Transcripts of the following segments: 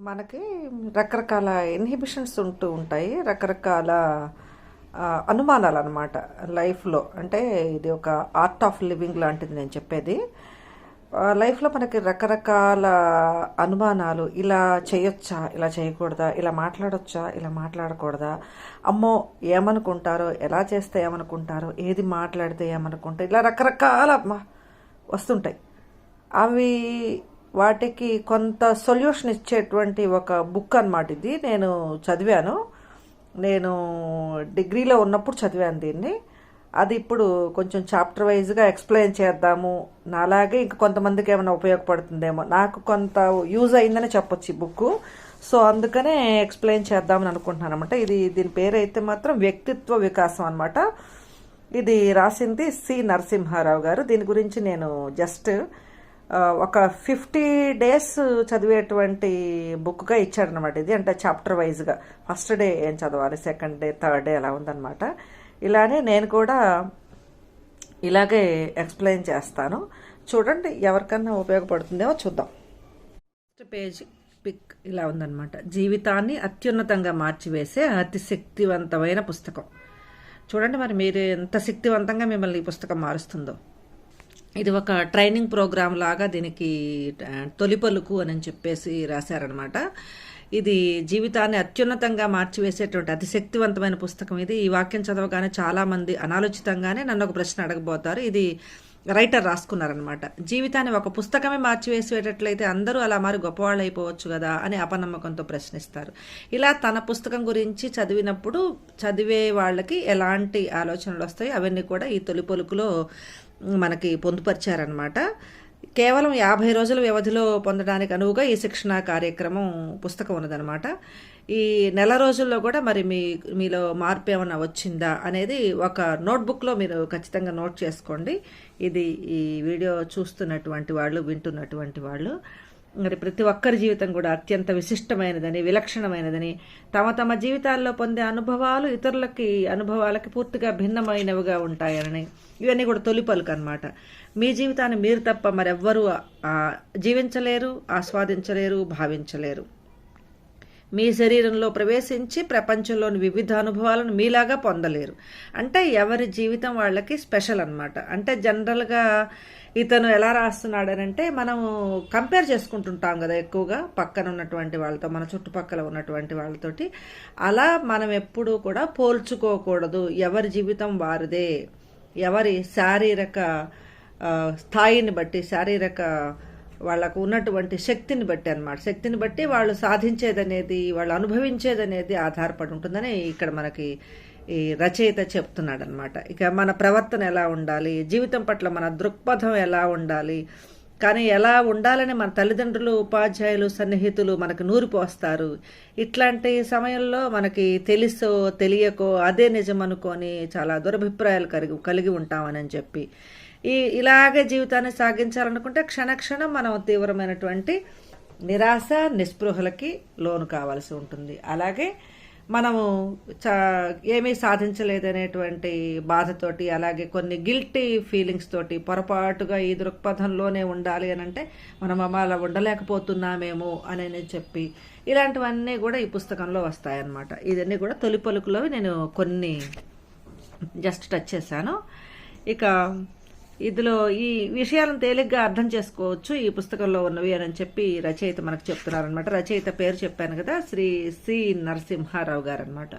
మనకి రకరకాల ఇన్హిబిషన్స్ ఉంటూ ఉంటాయి. రకరకాల అనుమానాలు అనమాట లైఫ్లో. అంటే ఇది ఒక ఆర్ట్ ఆఫ్ లివింగ్ లాంటిది నేను చెప్పేది. లైఫ్లో మనకి రకరకాల అనుమానాలు ఇలా చేయొచ్చా ఇలా చేయకూడదా ఇలా మాట్లాడొచ్చా ఇలా మాట్లాడకూడదా అమ్మో ఏమనుకుంటారో ఎలా చేస్తే ఏమనుకుంటారో ఏది మాట్లాడితే ఏమనుకుంటారో ఇలా రకరకాల వస్తుంటాయి. అవి వాటికి కొంత సొల్యూషన్ ఇచ్చేటువంటి ఒక బుక్ అన్నమాట ఇది. నేను చదివాను. నేను డిగ్రీలో ఉన్నప్పుడు చదివాను దీన్ని. అది ఇప్పుడు కొంచెం చాప్టర్ వైజ్గా ఎక్స్ప్లెయిన్ చేద్దాము. నాలాగే ఇంక కొంతమందికి ఏమైనా ఉపయోగపడుతుందేమో. నాకు కొంత యూజ్ అయిందని చెప్పొచ్చు ఈ బుక్ సో అందుకనే ఎక్స్ప్లెయిన్ చేద్దామని అనుకుంటున్నాను అనమాట ఇది దీని పేరైతే మాత్రం వ్యక్తిత్వ వికాసం అనమాట ఇది రాసింది సి నరసింహారావు గారు. దీని గురించి నేను జస్ట్ ఒక ఫిఫ్టీ డేస్ చదివేటువంటి బుక్గా ఇచ్చాడనమాట ఇది. అంటే చాప్టర్ వైజ్గా ఫస్ట్ డే ఏం చదవాలి సెకండ్ డే థర్డ్ డే అలా ఉందన్నమాట. ఇలానే నేను కూడా ఇలాగే ఎక్స్ప్లెయిన్ చేస్తాను. చూడండి ఎవరికన్నా ఉపయోగపడుతుందేమో చూద్దాం. ఫస్ట్ పేజ్ పిక్ ఇలా ఉందన్నమాట. జీవితాన్ని అత్యున్నతంగా మార్చివేసే అతి శక్తివంతమైన పుస్తకం. చూడండి మరి మీరు ఎంత శక్తివంతంగా మిమ్మల్ని ఈ పుస్తకం మారుస్తుందో. ఇది ఒక ట్రైనింగ్ ప్రోగ్రామ్ లాగా దీనికి తొలి పలుకు అని చెప్పేసి రాశారనమాట ఇది జీవితాన్ని అత్యున్నతంగా మార్చివేసేటువంటి అతి శక్తివంతమైన పుస్తకం ఇది. ఈ వాక్యం చదవగానే చాలామంది అనాలోచితంగానే నన్ను ఒక ప్రశ్న అడగబోతారు. ఇది రైటర్ రాసుకున్నారనమాట జీవితాన్ని ఒక పుస్తకమే మార్చివేసేటట్లయితే అందరూ అలా మారి గొప్పవాళ్ళు అయిపోవచ్చు కదా అని అపనమ్మకంతో ప్రశ్నిస్తారు. ఇలా తన పుస్తకం గురించి చదివినప్పుడు చదివే వాళ్ళకి ఎలాంటి ఆలోచనలు వస్తాయి? అవన్నీ కూడా ఈ తొలి పలుకులో మనకి పొందుపరిచారనమాట కేవలం యాభై రోజుల వ్యవధిలో పొందడానికి అనువుగా ఈ శిక్షణ కార్యక్రమం పుస్తకం ఉన్నదనమాట ఈ నెల రోజుల్లో కూడా మరి మీ మీలో మార్పు ఏమైనా వచ్చిందా అనేది ఒక నోట్బుక్లో మీరు ఖచ్చితంగా నోట్ చేసుకోండి. ఇది ఈ వీడియో చూస్తున్నటువంటి వాళ్ళు వింటున్నటువంటి వాళ్ళు. మరి ప్రతి ఒక్కరి జీవితం కూడా అత్యంత విశిష్టమైనదని విలక్షణమైనదని తమ తమ జీవితాల్లో పొందే అనుభవాలు ఇతరులకి అనుభవాలకి పూర్తిగా భిన్నమైనవిగా ఉంటాయని ఇవన్నీ కూడా తొలి పలుకు అనమాట మీ జీవితాన్ని మీరు తప్ప మరెవ్వరూ జీవించలేరు ఆస్వాదించలేరు భావించలేరు. మీ శరీరంలో ప్రవేశించి ప్రపంచంలోని వివిధ అనుభవాలను మీలాగా పొందలేరు. అంటే ఎవరి జీవితం వాళ్ళకి స్పెషల్ అన్నమాట. అంటే జనరల్గా ఇతను ఎలా రాస్తున్నాడనంటే మనము కంపేర్ చేసుకుంటుంటాం కదా ఎక్కువగా పక్కన ఉన్నటువంటి వాళ్ళతో మన చుట్టుపక్కల ఉన్నటువంటి వాళ్ళతోటి. అలా మనం ఎప్పుడూ కూడా పోల్చుకోకూడదు ఎవరి జీవితం వారిదే ఎవరి శారీరక స్థాయిని బట్టి శారీరక వాళ్ళకు ఉన్నటువంటి శక్తిని బట్టి అన్నమాట. శక్తిని బట్టి వాళ్ళు సాధించేది అనేది వాళ్ళు అనుభవించేది అనేది ఆధారపడి ఉంటుందని ఇక్కడ మనకి ఈ రచయిత చెప్తున్నాడు అనమాట ఇక మన ప్రవర్తన ఎలా ఉండాలి? జీవితం పట్ల మన దృక్పథం ఎలా ఉండాలి? కానీ ఎలా ఉండాలని మన తల్లిదండ్రులు ఉపాధ్యాయులు సన్నిహితులు మనకు నూరిపోస్తారు ఇట్లాంటి సమయంలో మనకి తెలుసో తెలియకో అదే నిజం అనుకొని చాలా దురభిప్రాయాలు కలిగి కలిగి ఉంటామని చెప్పి. ఈ ఇలాగే జీవితాన్ని సాగించాలనుకుంటే క్షణక్షణం మనం తీవ్రమైనటువంటి నిరాశ నిస్పృహలకి లోను కావాల్సి ఉంటుంది. అలాగే మనము చా ఏమీ సాధించలేదనేటువంటి బాధతోటి అలాగే కొన్ని గిల్టీ ఫీలింగ్స్ తోటి పొరపాటుగా ఈ దృక్పథంలోనే ఉండాలి అని అంటే మనం అలా ఉండలేకపోతున్నామేమో అని నేను చెప్పి ఇలాంటివన్నీ కూడా ఈ పుస్తకంలో వస్తాయన్నమాట. ఇదన్నీ కూడా తొలి పలుకులో నేను కొన్ని జస్ట్ టచ్ చేశాను. ఇక ఇందులో ఈ విషయాలను తేలిగ్గా అర్థం చేసుకోవచ్చు ఈ పుస్తకంలో ఉన్నవి అని చెప్పి రచయిత మనకు చెప్తున్నారనమాట రచయిత పేరు చెప్పాను కదా శ్రీ సి నరసింహారావు గారు అనమాట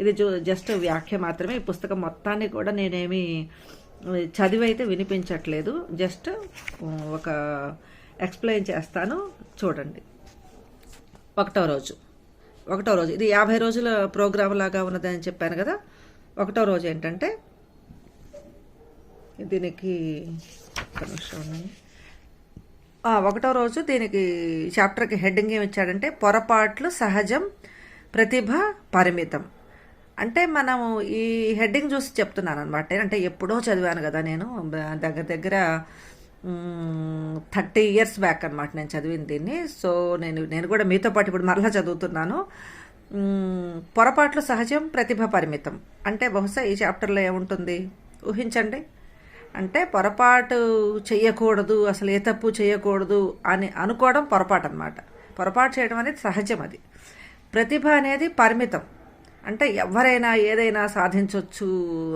ఇది జస్ట్ వ్యాఖ్య మాత్రమే. ఈ పుస్తకం మొత్తాన్ని కూడా నేనేమి చదివైతే వినిపించట్లేదు. జస్ట్ ఒక ఎక్స్ప్లెయిన్ చేస్తాను. చూడండి. ఒకటో రోజు. ఒకటో రోజు. ఇది యాభై రోజుల ప్రోగ్రాం లాగా ఉన్నదని చెప్పాను కదా. ఒకటో రోజు ఏంటంటే దీనికి ఒకటో రోజు దీనికి చాప్టర్కి హెడ్డింగ్ ఏమి ఇచ్చాడంటే పొరపాట్లు సహజం ప్రతిభ పరిమితం. అంటే మనము ఈ హెడ్డింగ్ చూసి చెప్తున్నాను అనమాట అంటే ఎప్పుడో చదివాను కదా నేను దగ్గర దగ్గర థర్టీ ఇయర్స్ బ్యాక్ అనమాట నేను చదివిన దీన్ని. సో నేను నేను కూడా మీతో పాటు ఇప్పుడు మరలా చదువుతున్నాను. పొరపాట్లు సహజం ప్రతిభ పరిమితం. అంటే బహుశా ఈ చాప్టర్లో ఏముంటుంది? ఊహించండి. అంటే పొరపాటు చేయకూడదు అసలు ఏ తప్పు చేయకూడదు అని అనుకోవడం పొరపాటు అనమాట పొరపాటు చేయడం అనేది సహజం అది. ప్రతిభ అనేది పరిమితం. అంటే ఎవరైనా ఏదైనా సాధించవచ్చు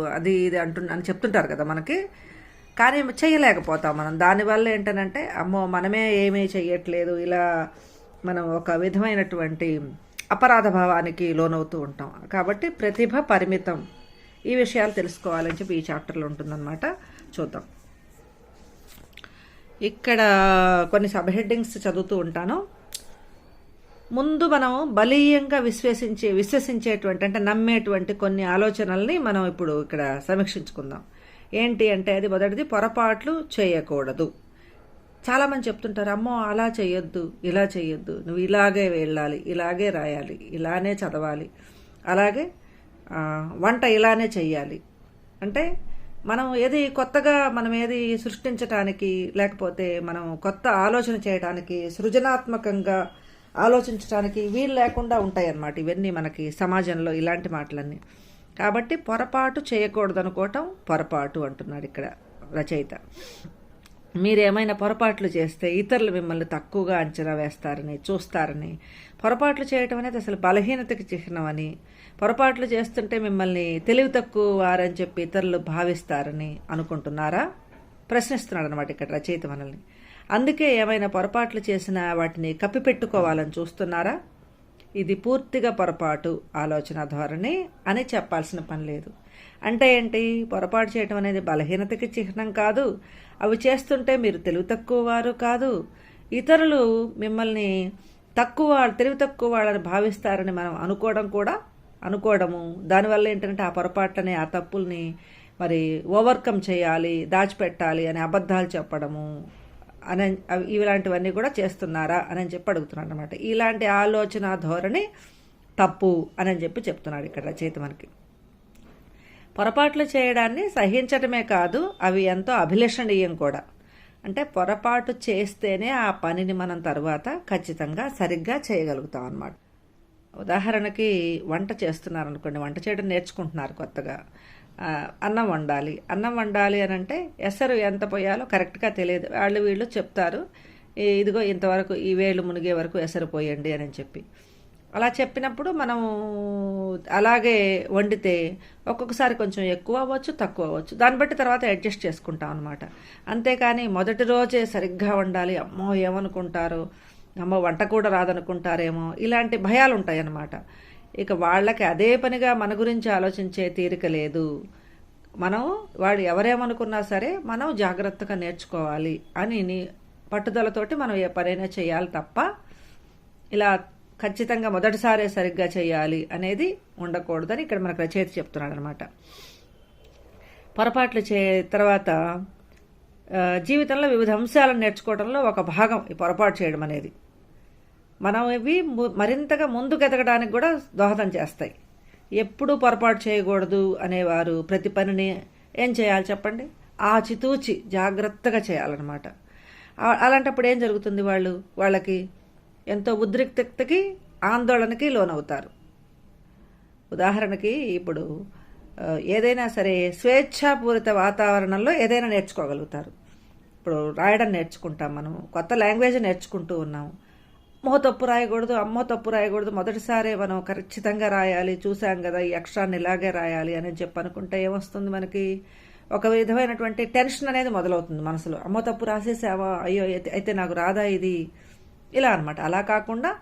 అది ఇది అంటు అని చెప్తుంటారు కదా మనకి. కానీ చేయలేకపోతాం మనం. దానివల్ల ఏంటనంటే అమ్మో మనమే ఏమీ చేయట్లేదు ఇలా మనం ఒక విధమైనటువంటి అపరాధ భావానికి లోనవుతూ ఉంటాం. కాబట్టి ప్రతిభ పరిమితం. ఈ విషయాలు తెలుసుకోవాలని చెప్పి ఈ చాప్టర్లో ఉంటుందన్నమాట. చూద్దాం. ఇక్కడ కొన్ని సబ్ హెడ్డింగ్స్ చదువుతూ ఉంటాను. ముందు మనం బలీయంగా విశ్వసించే విశ్వసించేటువంటి అంటే నమ్మేటువంటి కొన్ని ఆలోచనల్ని మనం ఇప్పుడు ఇక్కడ సమీక్షించుకుందాం. ఏంటి అంటే అది మొదటిది పొరపాట్లు చేయకూడదు. చాలామంది చెప్తుంటారు అమ్మో అలా చేయొద్దు ఇలా చేయొద్దు నువ్వు ఇలాగే వెళ్ళాలి ఇలాగే రాయాలి ఇలానే చదవాలి. అలాగే వంట ఇలానే చేయాలి అంటే మనం ఏది కొత్తగా మనం ఏది సృష్టించటానికి లేకపోతే మనం కొత్త ఆలోచన చేయడానికి సృజనాత్మకంగా ఆలోచించడానికి వీలు లేకుండా ఉంటాయి అన్నమాట ఇవన్నీ మనకి సమాజంలో ఇలాంటి మాటలన్నీ. కాబట్టి పొరపాటు చేయకూడదు అనుకోవటం పొరపాటు అంటున్నాడు ఇక్కడ రచయిత. మీరేమైనా పొరపాట్లు చేస్తే ఇతరులు మిమ్మల్ని తక్కువగా అంచనా వేస్తారని చూస్తారని పొరపాట్లు చేయటం అనేది అసలు బలహీనతకి చిహ్నమని పొరపాట్లు చేస్తుంటే మిమ్మల్ని తెలివి తక్కువ వారని చెప్పి ఇతరులు భావిస్తారని అనుకుంటున్నారా? ప్రశ్నిస్తున్నాడు అనమాట ఇక్కడ రచయిత మనల్ని. అందుకే ఏమైనా పొరపాట్లు చేసినా వాటిని కప్పిపెట్టుకోవాలని చూస్తున్నారా? ఇది పూర్తిగా పొరపాటు ఆలోచన ధోరణి అని చెప్పాల్సిన పని లేదు. అంటే ఏంటి? పొరపాటు చేయటం అనేది బలహీనతకి చిహ్నం కాదు. అవి చేస్తుంటే మీరు తెలివి తక్కువ వారు కాదు. ఇతరులు మిమ్మల్ని తక్కువ తెలివి తక్కువ వాళ్ళని భావిస్తారని మనం అనుకోవడం కూడా అనుకోవడము. దానివల్ల ఏంటంటే ఆ పొరపాట్లని ఆ తప్పుల్ని మరి ఓవర్కమ్ చేయాలి దాచిపెట్టాలి అని అబద్ధాలు చెప్పడము అని అవి- ఇలాంటివన్నీ కూడా చేస్తున్నారా అని చెప్పి అడుగుతున్నాడు అనమాట ఇలాంటి ఆలోచన ధోరణి తప్పు అని చెప్పి చెప్తున్నాడు ఇక్కడ రచయిత మనకి. పొరపాట్లు చేయడాన్ని సహించడమే కాదు అవి ఎంతో అభిలషణీయం కూడా. అంటే పొరపాటు చేస్తేనే ఆ పనిని మనం తర్వాత ఖచ్చితంగా సరిగ్గా చేయగలుగుతాం అన్నమాట. ఉదాహరణకి వంట చేస్తున్నారు అనుకోండి వంట చేయడం నేర్చుకుంటున్నారు కొత్తగా. అన్నం వండాలి. అన్నం వండాలి అని అంటే ఎసరు ఎంత పోయాలో కరెక్ట్గా తెలియదు. వాళ్ళు వీళ్ళు చెప్తారు ఇదిగో ఇంతవరకు ఈ వేళ్ళు మునిగే వరకు ఎసరు పోయండి అని చెప్పి. అలా చెప్పినప్పుడు మనం అలాగే వండితే ఒక్కొక్కసారి కొంచెం ఎక్కువ అవ్వచ్చు తక్కువ అవ్వచ్చు. దాన్ని బట్టి తర్వాత అడ్జస్ట్ చేసుకుంటాం అనమాట అంతేకాని మొదటి రోజే సరిగ్గా వండాలి. అమ్మో ఏమనుకుంటారు? అమ్మ వంట కూడా రాదనుకుంటారేమో. ఇలాంటి భయాలు ఉంటాయన్నమాట ఇక వాళ్ళకి అదే పనిగా మన గురించి ఆలోచించే తీరిక లేదు. మనం వాడు ఎవరేమనుకున్నా సరే మనం జాగ్రత్తగా నేర్చుకోవాలి అని నీ- పట్టుదలతోటి మనం ఏ పనైనా చేయాలి తప్ప ఇలా ఖచ్చితంగా మొదటిసారే సరిగ్గా చేయాలి అనేది ఉండకూడదని ఇక్కడ మనకు రచయిత చెప్తున్నాడు అనమాట పొరపాట్లు చే తర్వాత జీవితంలో వివిధ అంశాలను నేర్చుకోవడంలో ఒక భాగం ఈ పొరపాటు చేయడం అనేది. మనం ఇవి ము- మరింతగా ముందుకు ఎదగడానికి కూడా దోహదం చేస్తాయి. ఎప్పుడూ పొరపాటు చేయకూడదు అనేవారు ప్రతి పనిని ఏం చేయాలి చెప్పండి? ఆచితూచి జాగ్రత్తగా చేయాలన్నమాట. అలాంటప్పుడు ఏం జరుగుతుంది వాళ్ళు? వాళ్ళకి ఎంతో ఉద్రిక్తతకి ఆందోళనకి లోనవుతారు. ఉదాహరణకి ఇప్పుడు ఏదైనా సరే స్వేచ్ఛాపూరిత వాతావరణంలో ఏదైనా నేర్చుకోగలుగుతారు. ఇప్పుడు రాయడం నేర్చుకుంటాం మనం కొత్త లాంగ్వేజ్ నేర్చుకుంటూ ఉన్నాం. అమ్మో తప్పు రాయకూడదు అమ్మో తప్పు రాయకూడదు మొదటిసారే మనం ఖచ్చితంగా రాయాలి చూసాం కదా ఈ అక్షరాన్ని ఇలాగే రాయాలి అని చెప్పి అనుకుంటే ఏమొస్తుంది మనకి? ఒక విధమైనటువంటి టెన్షన్ అనేది మొదలవుతుంది మనసులో. అమ్మో తప్పు రాసేసావా? అయ్యో అయితే- నాకు రాదా ఇది? ఇలా అనమాట అలా కాకుండా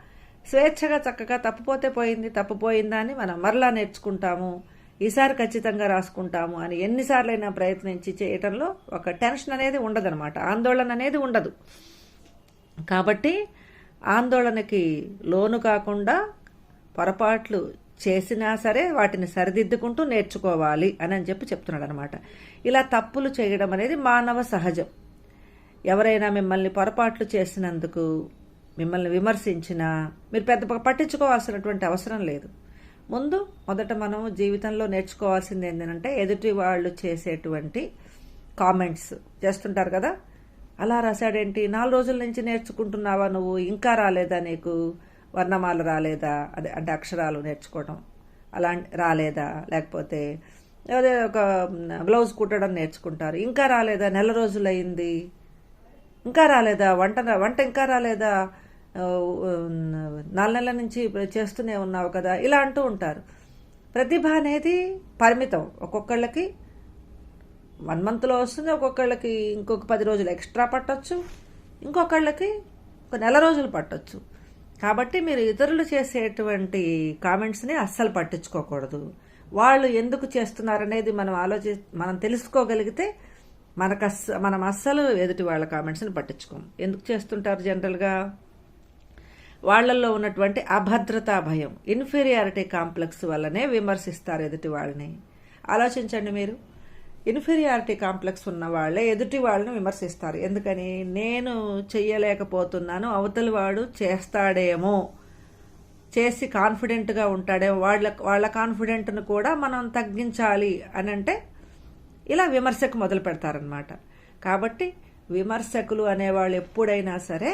స్వేచ్ఛగా చక్కగా తప్పుపోతే పోయింది తప్పుపోయిందా అని మనం మరలా నేర్చుకుంటాము. ఈసారి ఖచ్చితంగా రాసుకుంటాము అని ఎన్నిసార్లైనా ప్రయత్నించి చేయటంలో ఒక టెన్షన్ అనేది ఉండదనమాట ఆందోళన అనేది ఉండదు. కాబట్టి ఆందోళనకి లోను కాకుండా పొరపాట్లు చేసినా సరే వాటిని సరిదిద్దుకుంటూ నేర్చుకోవాలి అని అని చెప్పి చెప్తున్నాడు అనమాట ఇలా తప్పులు చేయడం అనేది మానవ సహజం. ఎవరైనా మిమ్మల్ని పొరపాట్లు చేసినందుకు మిమ్మల్ని విమర్శించినా మీరు పెద్ద పట్టించుకోవాల్సినటువంటి అవసరం లేదు. ముందు మొదట మనం జీవితంలో నేర్చుకోవాల్సింది ఏంటంటే ఎదుటి వాళ్ళు చేసేటువంటి కామెంట్స్ చేస్తుంటారు కదా. అలా రాశాడేంటి? నాలుగు రోజుల నుంచి నేర్చుకుంటున్నావా నువ్వు? ఇంకా రాలేదా నీకు? వర్ణమాల రాలేదా? అదే అంటే అక్షరాలు నేర్చుకోవడం అలా రాలేదా? లేకపోతే అదే ఒక బ్లౌజ్ కుట్టడం నేర్చుకుంటారు. ఇంకా రాలేదా? నెల రోజులైంది ఇంకా రాలేదా? వంట వంట ఇంకా రాలేదా? నాలుగు నెలల నుంచి చేస్తూనే ఉన్నావు కదా? ఇలా అంటూ ఉంటారు. ప్రతిభ అనేది పరిమితం ఒక్కొక్కళ్ళకి. వన్ మంత్లో వస్తుంది ఒక్కొక్కళ్ళకి ఇంకొక పది రోజులు ఎక్స్ట్రా పట్టొచ్చు ఇంకొకళ్ళకి ఒక నెల రోజులు పట్టవచ్చు కాబట్టి మీరు ఇతరులు చేసేటువంటి కామెంట్స్ని అస్సలు పట్టించుకోకూడదు. వాళ్ళు ఎందుకు చేస్తున్నారనేది మనం ఆలోచి మనం తెలుసుకోగలిగితే మనకు అస్ మనం అస్సలు ఎదుటి వాళ్ళ కామెంట్స్ని పట్టించుకోం. ఎందుకు చేస్తుంటారు జనరల్గా? వాళ్ళల్లో ఉన్నటువంటి అభద్రతా భయం ఇన్ఫీరియారిటీ కాంప్లెక్స్ వల్లనే విమర్శిస్తారు ఎదుటి వాళ్ళని. ఆలోచించండి మీరు. ఇన్ఫీరియారిటీ కాంప్లెక్స్ ఉన్న వాళ్ళే ఎదుటి వాళ్ళని విమర్శిస్తారు. ఎందుకని? నేను చెయ్యలేకపోతున్నాను అవతలి వాడు చేస్తాడేమో. చేసి కాన్ఫిడెంట్గా ఉంటాడేమో వాళ్ళ వాళ్ళ కాన్ఫిడెంట్ను కూడా మనం తగ్గించాలి అని అంటే ఇలా విమర్శకు మొదలు పెడతారనమాట కాబట్టి విమర్శకులు అనేవాళ్ళు ఎప్పుడైనా సరే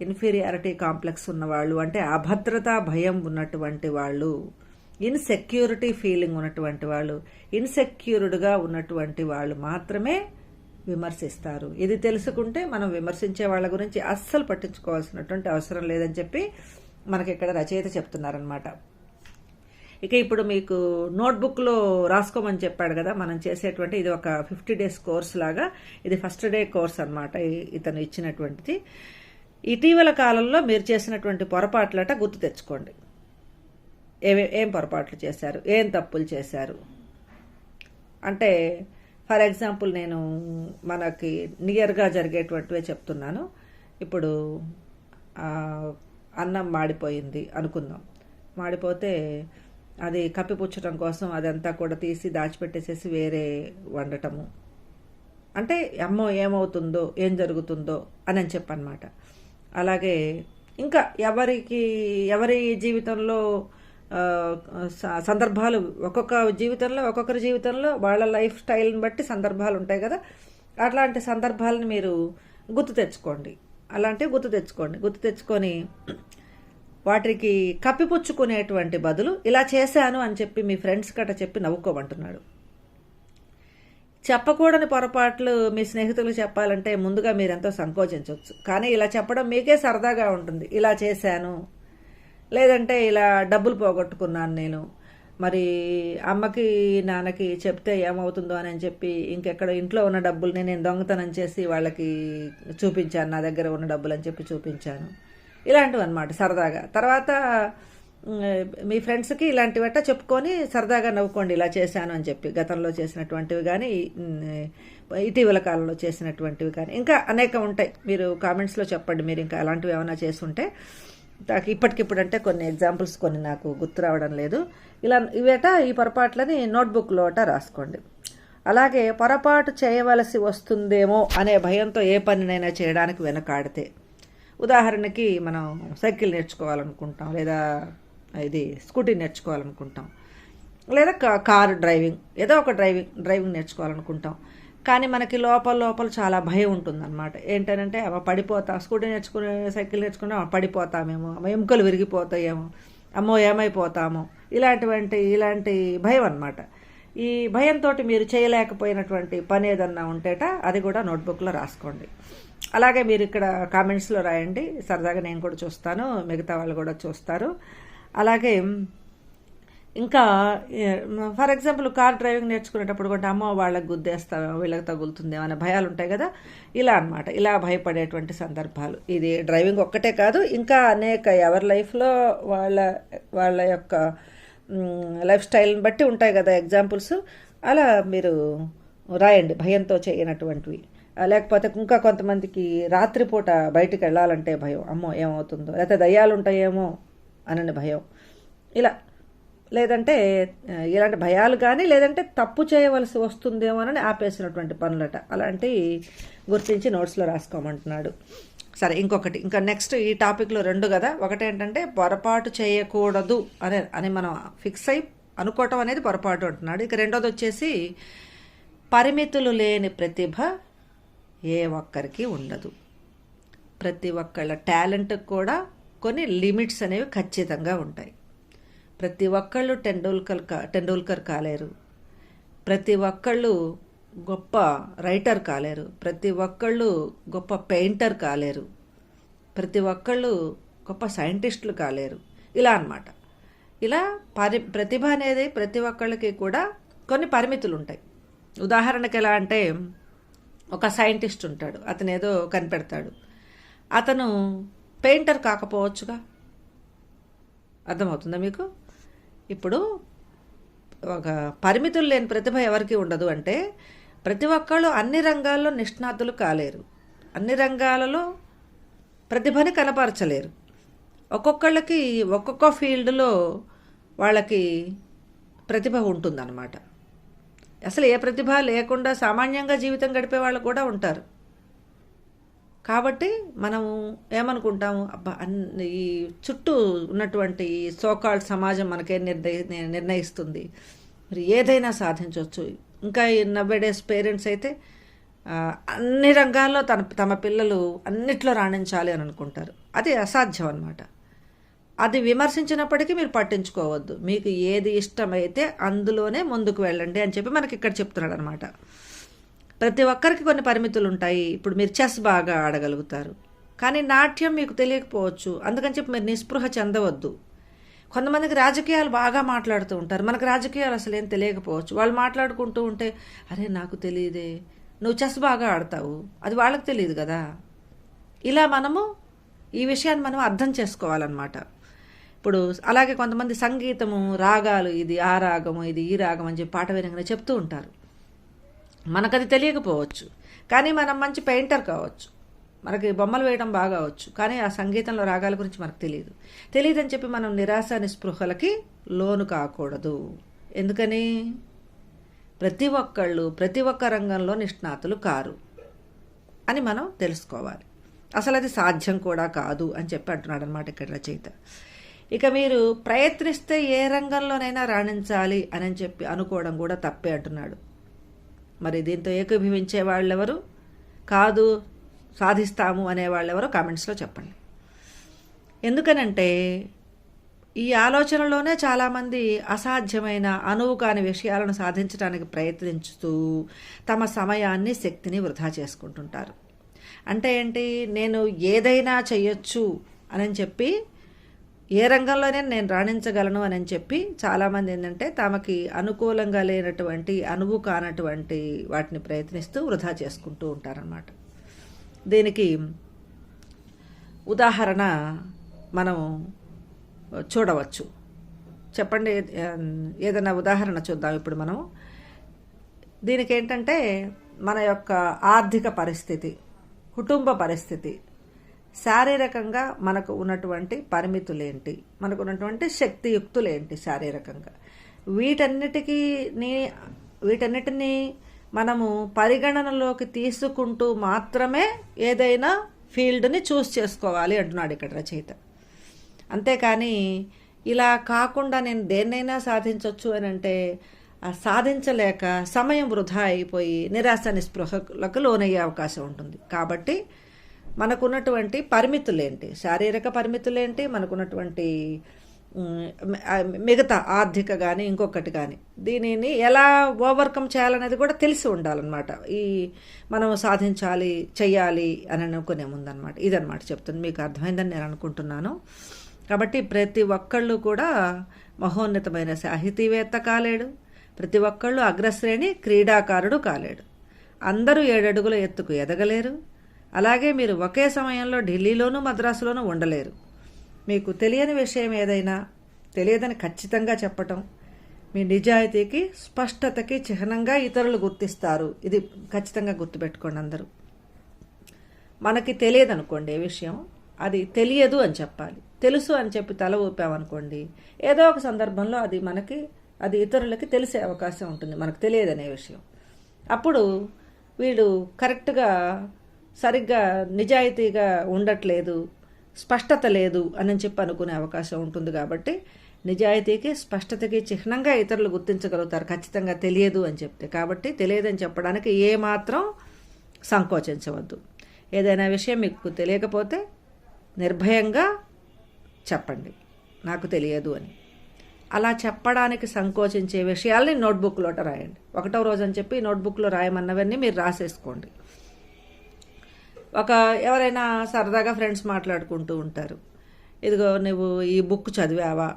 ఇన్ఫీరియారిటీ కాంప్లెక్స్ ఉన్నవాళ్ళు అంటే అభద్రతా భయం ఉన్నటువంటి వాళ్ళు. ఇన్సెక్యూరిటీ ఫీలింగ్ ఉన్నటువంటి వాళ్ళు ఇన్సెక్యూర్డ్గా ఉన్నటువంటి వాళ్ళు మాత్రమే విమర్శిస్తారు. ఇది తెలుసుకుంటే మనం విమర్శించే వాళ్ళ గురించి అస్సలు పట్టించుకోవాల్సినటువంటి అవసరం లేదని చెప్పి మనకి ఇక్కడ రచయిత చెప్తున్నారనమాట ఇక ఇప్పుడు మీకు నోట్బుక్లో రాసుకోమని చెప్పాడు కదా మనం చేసేటువంటి ఇది ఒక ఫిఫ్టీ డేస్ కోర్స్ లాగా ఇది ఫస్ట్ డే కోర్స్ అనమాట ఇతను ఇచ్చినటువంటిది. ఇటీవల కాలంలో మీరు చేసినటువంటి పొరపాట్లట గుర్తు తెచ్చుకోండి. ఏమే ఏం పొరపాట్లు చేశారు? ఏం తప్పులు చేశారు? అంటే ఫర్ ఎగ్జాంపుల్ నేను మనకి నియర్గా జరిగేటువంటివే చెప్తున్నాను. ఇప్పుడు అన్నం మాడిపోయింది అనుకుందాం. మాడిపోతే అది కప్పిపుచ్చడం కోసం అదంతా కూడా తీసి దాచిపెట్టేసేసి వేరే వండటము. అంటే అమ్మో ఏమవుతుందో ఏం జరుగుతుందో అని అని చెప్పనమాట అలాగే ఇంకా ఎవరికి ఎవరి జీవితంలో సందర్భాలు ఒక్కొక్క జీవితంలో ఒక్కొక్కరి జీవితంలో వాళ్ళ లైఫ్ స్టైల్ని బట్టి సందర్భాలు ఉంటాయి కదా. అట్లాంటి సందర్భాలను మీరు గుర్తు తెచ్చుకోండి. అలాంటివి గుర్తు తెచ్చుకోండి. గుర్తు తెచ్చుకొని వాటికి కప్పిపుచ్చుకునేటువంటి బదులు ఇలా చేశాను అని చెప్పి మీ ఫ్రెండ్స్ కట చెప్పి నవ్వుకోమంటున్నాడు. చెప్పకూడని పొరపాట్లు మీ స్నేహితులు చెప్పాలంటే ముందుగా మీరెంతో సంకోచించవచ్చు కానీ ఇలా చెప్పడం మీకే సరదాగా ఉంటుంది. ఇలా చేశాను. లేదంటే ఇలా డబ్బులు పోగొట్టుకున్నాను నేను. మరి అమ్మకి నాన్నకి చెప్తే ఏమవుతుందో అని చెప్పి ఇంకెక్కడ ఇంట్లో ఉన్న డబ్బుల్ని నేను దొంగతనం చేసి వాళ్ళకి చూపించాను నా దగ్గర ఉన్న డబ్బులు అని చెప్పి చూపించాను. ఇలాంటివి అనమాట సరదాగా. తర్వాత మీ ఫ్రెండ్స్కి ఇలాంటివట చెప్పుకొని సరదాగా నవ్వుకోండి ఇలా చేశాను అని చెప్పి. గతంలో చేసినటువంటివి కానీ ఇటీవల కాలంలో చేసినటువంటివి కానీ ఇంకా అనేక ఉంటాయి. మీరు కామెంట్స్లో చెప్పండి మీరు ఇంకా అలాంటివి ఏమైనా చేస్తుంటే. నాకు ఇప్పటికిప్పుడు అంటే కొన్ని ఎగ్జాంపుల్స్ కొన్ని నాకు గుర్తు రావడం లేదు. ఇలా ఇవేట ఈ పొరపాట్లని నోట్బుక్లో అట రాసుకోండి. అలాగే పొరపాటు చేయవలసి వస్తుందేమో అనే భయంతో ఏ పనినైనా చేయడానికి వెనకాడితే. ఉదాహరణకి మనం సైకిల్ నేర్చుకోవాలనుకుంటాం లేదా ఇది స్కూటీ నేర్చుకోవాలనుకుంటాం లేదా కారు డ్రైవింగ్ ఏదో ఒక డ్రైవింగ్ డ్రైవింగ్ నేర్చుకోవాలనుకుంటాం. కానీ మనకి లోపల లోపల చాలా భయం ఉంటుందన్నమాట. ఏంటంటే అమ్మ పడిపోతా స్కూటీ నేర్చుకునే సైకిల్ నేర్చుకునే పడిపోతామేమో అమ్మ ఎముకలు విరిగిపోతాయేమో అమ్మో ఏమైపోతామో. ఇలాంటివంటి ఇలాంటి భయం అన్నమాట. ఈ భయంతో మీరు చేయలేకపోయినటువంటి పని ఏదన్నా ఉంటేట అది కూడా నోట్బుక్లో రాసుకోండి. అలాగే మీరు ఇక్కడ కామెంట్స్లో రాయండి. సరదాగా నేను కూడా చూస్తాను మిగతా వాళ్ళు కూడా చూస్తారు. అలాగే ఇంకా ఫర్ ఎగ్జాంపుల్ కార్ డ్రైవింగ్ నేర్చుకునేటప్పుడు కూడా అమ్మో వాళ్ళకి గుద్దేస్తామో వీళ్ళకి తగులుతుందేమో అనే భయాలు ఉంటాయి కదా? ఇలా అన్నమాట. ఇలా భయపడేటువంటి సందర్భాలు. ఇది డ్రైవింగ్ ఒక్కటే కాదు ఇంకా అనేక ఎవరి లైఫ్లో వాళ్ళ వాళ్ళ యొక్క లైఫ్ స్టైల్ని బట్టి ఉంటాయి కదా ఎగ్జాంపుల్స్. అలా మీరు రాయండి భయంతో చేయనటువంటివి. లేకపోతే ఇంకా కొంతమందికి రాత్రిపూట బయటికి వెళ్ళాలంటే భయం. అమ్మో ఏమవుతుందో? లేకపోతే దయ్యాలు ఉంటాయేమో అనని భయం. ఇలా. లేదంటే ఇలాంటి భయాలు కానీ లేదంటే తప్పు చేయవలసి వస్తుందేమో అని ఆపేసినటువంటి పనులట. అలాంటి గుర్తించి నోట్స్లో రాసుకోమంటున్నాడు. సరే ఇంకొకటి. ఇంకా నెక్స్ట్ ఈ టాపిక్లో రెండు కదా. ఒకటి ఏంటంటే పొరపాటు చేయకూడదు అనే అని మనం ఫిక్స్ అయి అనుకోవటం అనేది పొరపాటు అంటున్నాడు. ఇక రెండోది వచ్చేసి పరిమితులు లేని ప్రతిభ ఏ ఒక్కరికి ఉండదు. ప్రతి ఒక్కళ్ళ టాలెంట్కి కూడా కొన్ని లిమిట్స్ అనేవి ఖచ్చితంగా ఉంటాయి. ప్రతి ఒక్కళ్ళు టెండూల్కర్ కా టెండూల్కర్ కాలేరు. ప్రతి ఒక్కళ్ళు గొప్ప రైటర్ కాలేరు. ప్రతి ఒక్కళ్ళు గొప్ప పెయింటర్ కాలేరు. ప్రతి ఒక్కళ్ళు గొప్ప సైంటిస్టులు కాలేరు. ఇలా అన్నమాట. ఇలా పరి ప్రతిభ అనేది ప్రతి ఒక్కళ్ళకి కూడా కొన్ని పరిమితులు ఉంటాయి. ఉదాహరణకి ఎలా అంటే ఒక సైంటిస్ట్ ఉంటాడు. అతను ఏదో కనిపెడతాడు. అతను పెయింటర్ కాకపోవచ్చుగా? అర్థమవుతుందా మీకు? ఇప్పుడు ఒక పరిమితులు లేని ప్రతిభ ఎవరికి ఉండదు అంటే ప్రతి ఒక్కళ్ళు అన్ని రంగాల్లో నిష్ణాతులు కాలేరు. అన్ని రంగాలలో ప్రతిభని కనపరచలేరు. ఒక్కొక్కళ్ళకి ఒక్కొక్క ఫీల్డ్లో వాళ్ళకి ప్రతిభ ఉంటుందన్నమాట. అసలు ఏ ప్రతిభ లేకుండా సామాన్యంగా జీవితం గడిపే వాళ్ళు కూడా ఉంటారు. కాబట్టి మనము ఏమనుకుంటాము? అబ్బా అన్ని ఈ చుట్టూ ఉన్నటువంటి ఈ సోకాల్డ్ సమాజం మనకేం నిర్ణయి నిర్ణయిస్తుంది. మరి ఏదైనా సాధించవచ్చు ఇంకా ఈ నవ్వేడేస్ పేరెంట్స్ అయితే అన్ని రంగాల్లో తన తమ పిల్లలు అన్నిట్లో రాణించాలి అని అనుకుంటారు. అది అసాధ్యం అన్నమాట. అది విమర్శించినప్పటికీ మీరు పట్టించుకోవద్దు. మీకు ఏది ఇష్టమైతే అందులోనే ముందుకు వెళ్ళండి అని చెప్పి మనకి ఇక్కడ చెప్తున్నాడు అనమాట ప్రతి ఒక్కరికి కొన్ని పరిమితులు ఉంటాయి ఇప్పుడు మీరు చెస్ బాగా ఆడగలుగుతారు. కానీ నాట్యం మీకు తెలియకపోవచ్చు. అందుకని చెప్పి మీరు నిస్పృహ చెందవద్దు. కొంతమందికి రాజకీయాలు బాగా మాట్లాడుతూ ఉంటారు. మనకు రాజకీయాలు అసలు ఏం తెలియకపోవచ్చు. వాళ్ళు మాట్లాడుకుంటూ ఉంటే అరే నాకు తెలియదే నువ్వు చెస్ బాగా ఆడతావు. అది వాళ్ళకి తెలియదు కదా. ఇలా మనము ఈ విషయాన్ని మనం అర్థం చేసుకోవాలన్నమాట. ఇప్పుడు అలాగే కొంతమంది సంగీతము రాగాలు ఇది ఆ రాగము ఇది ఈ రాగం అని చెప్పి పాట వినగానే చెప్తూ ఉంటారు. మనకది తెలియకపోవచ్చు. కానీ మనం మంచి పెయింటర్ కావచ్చు. మనకి బొమ్మలు వేయడం బాగా అవచ్చు కానీ ఆ సంగీతంలో రాగాల గురించి మనకు తెలియదు. తెలియదని చెప్పి మనం నిరాశ నిస్పృహలకి లోను కాకూడదు. ఎందుకని? ప్రతి ఒక్కళ్ళు ప్రతి ఒక్క రంగంలో నిష్ణాతులు కారు అని మనం తెలుసుకోవాలి. అసలు అది సాధ్యం కూడా కాదు అని చెప్పి అంటున్నాడు అనమాట ఇక్కడ రచయిత. ఇక మీరు ప్రయత్నిస్తే ఏ రంగంలోనైనా రాణించాలి అని చెప్పి అనుకోవడం కూడా తప్పే అంటున్నాడు. మరి దీంతో ఏకీభవించే వాళ్ళెవరు? కాదు సాధిస్తాము అనేవాళ్ళెవరో కామెంట్స్లో చెప్పండి. ఎందుకనంటే ఈ ఆలోచనలోనే చాలామంది అసాధ్యమైన అనువు కాని విషయాలను సాధించడానికి ప్రయత్నించుతూ తమ సమయాన్ని శక్తిని వృధా చేసుకుంటుంటారు. అంటే ఏంటి? నేను ఏదైనా చెయ్యొచ్చు అని చెప్పి ఏ రంగంలోనే నేను రాణించగలను అని చెప్పి చాలామంది ఏంటంటే తమకి అనుకూలంగా లేనటువంటి అనువు కానటువంటి వాటిని ప్రయత్నిస్తూ వృధా చేసుకుంటూ ఉంటారనమాట దీనికి ఉదాహరణ మనం చూడవచ్చు. చెప్పండి ఏదైనా ఉదాహరణ చూద్దాం ఇప్పుడు మనం. దీనికి ఏంటంటే మన యొక్క ఆర్థిక పరిస్థితి కుటుంబ పరిస్థితి శారీరకంగా మనకు ఉన్నటువంటి పరిమితులేంటి? మనకు ఉన్నటువంటి శక్తియుక్తులేంటి శారీరకంగా? వీటన్నిటికీ వీటన్నిటినీ మనము పరిగణనలోకి తీసుకుంటూ మాత్రమే ఏదైనా ఫీల్డ్ని చూస్ చేసుకోవాలి అంటున్నాడు ఇక్కడ రచయిత. అంతేకాని ఇలా కాకుండా నేను దేన్నైనా సాధించవచ్చు అని అంటే సాధించలేక సమయం వృధా అయిపోయి నిరాశ నిస్పృహలకు లోనయ్యే అవకాశం ఉంటుంది. కాబట్టి మనకున్నటువంటి పరిమితులేంటి? శారీరక పరిమితులేంటి? మనకున్నటువంటి మిగతా ఆర్థిక కానీ ఇంకొకటి కానీ దీనిని ఎలా ఓవర్కమ్ చేయాలనేది కూడా తెలిసి ఉండాలన్నమాట. ఈ మనం సాధించాలి చెయ్యాలి అని అనుకునే ముందనమాట ఇదనమాట చెప్తుంది. మీకు అర్థమైందని నేను అనుకుంటున్నాను. కాబట్టి ప్రతి ఒక్కళ్ళు కూడా మహోన్నతమైన సాహితీవేత్త కాలేడు. ప్రతి ఒక్కళ్ళు అగ్రశ్రేణి క్రీడాకారుడు కాలేడు. అందరూ ఏడడుగుల ఎత్తుకు ఎదగలేరు. అలాగే మీరు ఒకే సమయంలో ఢిల్లీలోనూ మద్రాసులోనూ ఉండలేరు. మీకు తెలియని విషయం ఏదైనా తెలియదని ఖచ్చితంగా చెప్పటం మీ నిజాయితీకి స్పష్టతకి చిహ్నంగా ఇతరులు గుర్తిస్తారు. ఇది ఖచ్చితంగా గుర్తుపెట్టుకోండి అందరూ. మనకి తెలియదు అనుకోండి ఏ విషయం అది తెలియదు అని చెప్పాలి. తెలుసు అని చెప్పి తల ఊపామనుకోండి ఏదో ఒక సందర్భంలో అది మనకి అది ఇతరులకి తెలిసే అవకాశం ఉంటుంది మనకు తెలియదనే విషయం. అప్పుడు వీడు కరెక్ట్గా సరిగ్గా నిజాయితీగా ఉండట్లేదు స్పష్టత లేదు అని చెప్పి అనుకునే అవకాశం ఉంటుంది కాబట్టి నిజాయితీకి స్పష్టతకి చిహ్నంగా ఇతరులు గుర్తించగలుగుతారు ఖచ్చితంగా తెలియదు అని చెప్తే. కాబట్టి తెలియదని చెప్పడానికి ఏమాత్రం సంకోచించవద్దు. ఏదైనా విషయం మీకు తెలియకపోతే నిర్భయంగా చెప్పండి. నాకు తెలియదు అని. అలా చెప్పడానికి సంకోచించే విషయాల్ని నోట్బుక్లోట రాయండి. ఒకటో రోజు అని చెప్పి నోట్బుక్లో రాయమన్నవన్నీ మీరు రాసేసుకోండి. ఒక ఎవరైనా సరదాగా ఫ్రెండ్స్ మాట్లాడుకుంటూ ఉంటారు. ఇదిగో నువ్వు ఈ బుక్ చదివావా?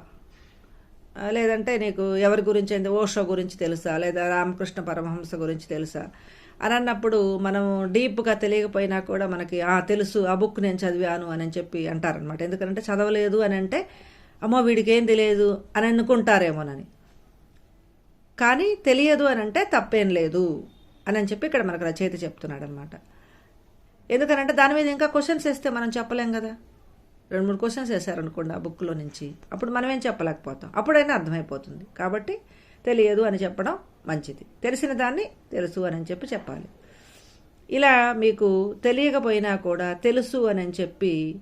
లేదంటే నీకు ఎవరి గురించి అయితే ఓషో గురించి తెలుసా? లేదా రామకృష్ణ పరమహంస గురించి తెలుసా? అని అన్నప్పుడు మనం డీప్గా తెలియకపోయినా కూడా మనకి "ఆ, తెలుసు ఆ బుక్ నేను చదివాను అని చెప్పి అంటారనమాట ఎందుకంటే చదవలేదు అని అంటే అమ్మో వీడికేం తెలియదు అని అనుకుంటారేమోనని. కానీ తెలియదు అని అంటే తప్పేం లేదు అని అని చెప్పి ఇక్కడ మనకు రచయిత చెప్తున్నాడు అనమాట ఎందుకనంటే దాని మీద ఇంకా క్వశ్చన్స్ వేస్తే మనం చెప్పలేం కదా. రెండు మూడు క్వశ్చన్స్ వేశారనుకోండి ఆ బుక్లో నుంచి. అప్పుడు మనమేం చెప్పలేకపోతాం. అప్పుడైనా అర్థమైపోతుంది. కాబట్టి తెలియదు అని చెప్పడం మంచిది. తెలిసిన దాన్ని తెలుసు అని చెప్పి చెప్పాలి. ఇలా మీకు తెలియకపోయినా కూడా తెలుసు అని చెప్పి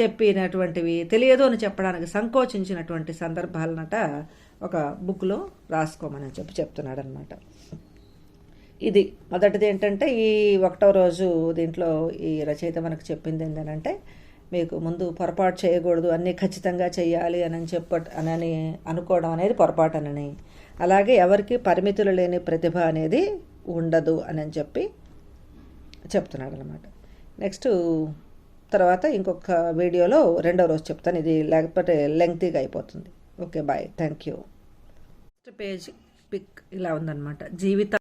చెప్పినటువంటివి తెలియదు అని చెప్పడానికి సంకోచించినటువంటి సందర్భాలనట ఒక బుక్లో రాసుకోమని చెప్పి చెప్తున్నాడనమాట ఇది మొదటిది ఏంటంటే ఈ ఒకటో రోజు దీంట్లో ఈ రచయిత మనకు చెప్పింది ఏంటంటే మీకు ముందు పొరపాటు చేయకూడదు అన్నీ ఖచ్చితంగా చేయాలి అని చెప్ప అని అనుకోవడం అనేది పొరపాటు అనని అలాగే ఎవరికి పరిమితులు లేని ప్రతిభ అనేది ఉండదు అని చెప్పి చెప్తున్నాడు అనమాట నెక్స్ట్ తర్వాత ఇంకొక వీడియోలో రెండో రోజు చెప్తాను. ఇది లేకపోతే లెంగ్తీగా అయిపోతుంది. Okay bye. Thank you. Next page pic ఇలా ఉందన్నమాట జీవిత